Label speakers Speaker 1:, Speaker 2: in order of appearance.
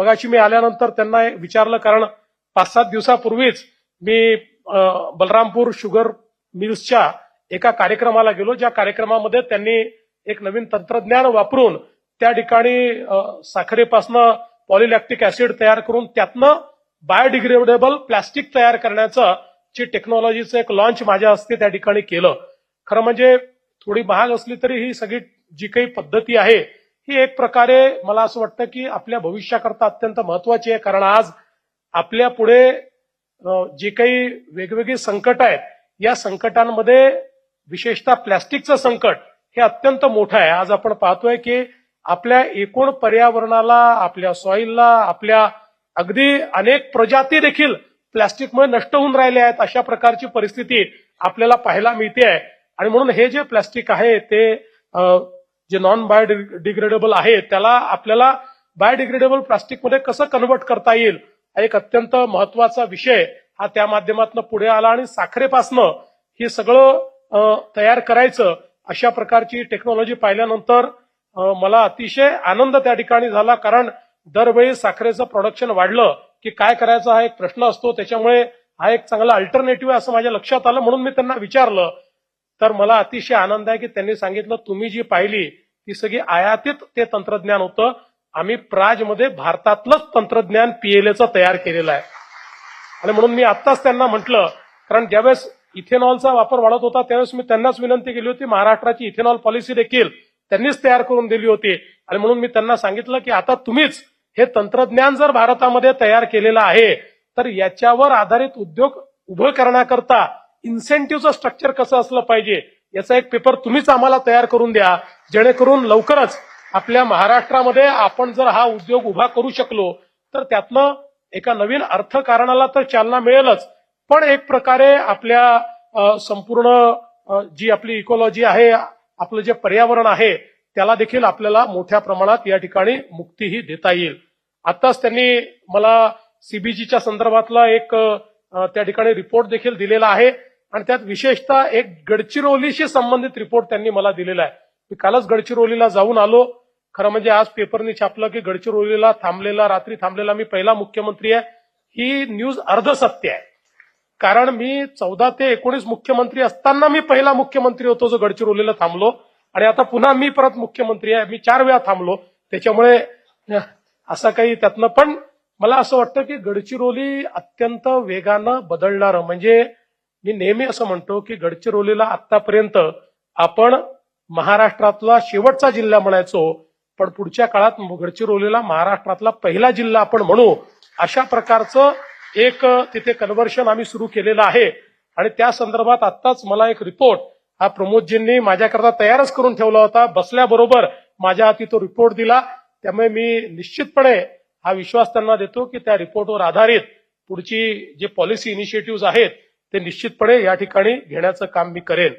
Speaker 1: मगाशी मी आल्यानंतर त्यांना विचारलं कारण पाच सात दिवसापूर्वीच मी बलरामपूर शुगर मिल्सच्या एका कार्यक्रमाला गेलो ज्या कार्यक्रमामध्ये त्यांनी एक नवीन तंत्रज्ञान वापरून त्या ठिकाणी साखरेपासनं पॉलिलॅक्टिक ऍसिड तयार करून त्यातनं बायोडिग्रेडेबल प्लास्टिक तयार करण्याचं जी टेक्नॉलॉजीचं एक लॉन्च माझ्या हस्ते त्या ठिकाणी केलं. खरं म्हणजे थोडी महाग असली तरी ही सगळी जी काही पद्धती आहे ही एक प्रकारे मला असं वाटतं की आपल्या भविष्याकरता अत्यंत महत्वाची आहे. कारण आज आपल्या पुढे जे काही वेगवेगळी संकट आहेत या संकटांमध्ये विशेषतः प्लॅस्टिकचं संकट हे अत्यंत मोठं आहे. आज आपण पाहतोय की आपल्या एकूण पर्यावरणाला आपल्या सॉईलला आपल्या अगदी अनेक प्रजाती देखील प्लॅस्टिकमुळे नष्ट होऊन राहिल्या आहेत. अशा प्रकारची परिस्थिती आपल्याला पाहायला मिळते आहे. आणि म्हणून हे जे प्लॅस्टिक आहे ते अं, जे नॉन बायोडिग्रेडेबल आहे त्याला आपल्याला बायोडिग्रेडेबल प्लास्टिकमध्ये कसं कन्व्हर्ट करता येईल हा एक अत्यंत महत्त्वाचा विषय. हा त्या माध्यमातून पुढे आला आणि साखरेपासनं हे सगळं तयार करायचं अशा प्रकारची टेक्नॉलॉजी पाहिल्यानंतर मला अतिशय आनंद त्या ठिकाणी झाला. कारण दरवेळी साखरेचं प्रोडक्शन वाढलं की काय करायचं हा एक प्रश्न असतो. त्याच्यामुळे हा एक चांगला अल्टरनेटिव्ह असं माझ्या लक्षात आलं म्हणून मी त्यांना विचारलं. तर मला अतिशय आनंद आहे की त्यांनी सांगितलं तुम्ही जी पाहिली ती सगळी आयातीत ते तंत्रज्ञान होतं. आम्ही प्राजमध्ये भारतातलंच तंत्रज्ञान पीएलएचं तयार केलेलं आहे. आणि म्हणून मी आत्ताच त्यांना म्हटलं कारण ज्यावेळेस इथेनॉलचा वापर वाढत होता त्यावेळेस मी त्यांनाच विनंती केली होती महाराष्ट्राची इथेनॉल पॉलिसी देखील त्यांनीच तयार करून दिली होती. आणि म्हणून मी त्यांना सांगितलं की आता तुम्हीच हे तंत्रज्ञान जर भारतामध्ये तयार केलेलं आहे तर याच्यावर आधारित उद्योग उभं करण्याकरता इन्सेंटिव्हचं स्ट्रक्चर कसं असलं पाहिजे? याचा एक पेपर तुम्हीच आम्हाला तयार करून द्या. जेणेकरून लवकरच आपल्या महाराष्ट्रामध्ये आपण जर हा उद्योग उभा करू शकलो तर त्यातनं एका नवीन अर्थकारणाला तर चालना मिळेलच. पण एक प्रकारे आपल्या संपूर्ण जी आपली इकोलॉजी आहे आपलं जे पर्यावरण आहे त्याला देखील आपल्याला मोठ्या प्रमाणात या ठिकाणी मुक्तीही देता येईल. आताच त्यांनी मला सीबीजीच्या संदर्भातला एक त्या ठिकाणी रिपोर्ट देखील दिलेला आहे. आणि त्यात विशेषतः एक गडचिरोलीशी संबंधित रिपोर्ट त्यांनी मला दिलेला आहे. मी कालच गडचिरोलीला जाऊन आलो. खरं म्हणजे आज पेपरनी छापलं की गडचिरोलीला थांबलेला रात्री थांबलेला मी पहिला मुख्यमंत्री आहे. ही न्यूज अर्धसत्य आहे. कारण मी चौदा ते एकोणीस मुख्यमंत्री असताना मी पहिला मुख्यमंत्री होतो जो गडचिरोलीला थांबलो. आणि आता पुन्हा मी परत मुख्यमंत्री आहे. मी चार वेळा थांबलो. त्याच्यामुळे असं काही त्यातनं पण मला असं वाटतं की गडचिरोली अत्यंत वेगानं बदलणारं. म्हणजे मी नेहमी असं म्हणतो की गडचिरोलीला आतापर्यंत आपण महाराष्ट्रातला शेवटचा जिल्हा म्हणायचो पण पुढच्या काळात गडचिरोलीला महाराष्ट्रातला पहिला जिल्हा आपण म्हणू अशा प्रकारचं एक तिथे कन्व्हर्शन आम्ही सुरू केलेलं आहे. आणि त्या संदर्भात आत्ताच मला एक रिपोर्ट हा प्रमोदजींनी माझ्याकरता तयारच करून ठेवला होता. बसल्याबरोबर माझ्या हाती तो रिपोर्ट दिला. त्यामुळे मी निश्चितपणे हा विश्वास त्यांना देतो की त्या रिपोर्टवर आधारित पुढची जे पॉलिसी इनिशिएटिव्ह आहेत ते निश्चितपणे या ठिकाणी घेण्याचं काम मी करेन.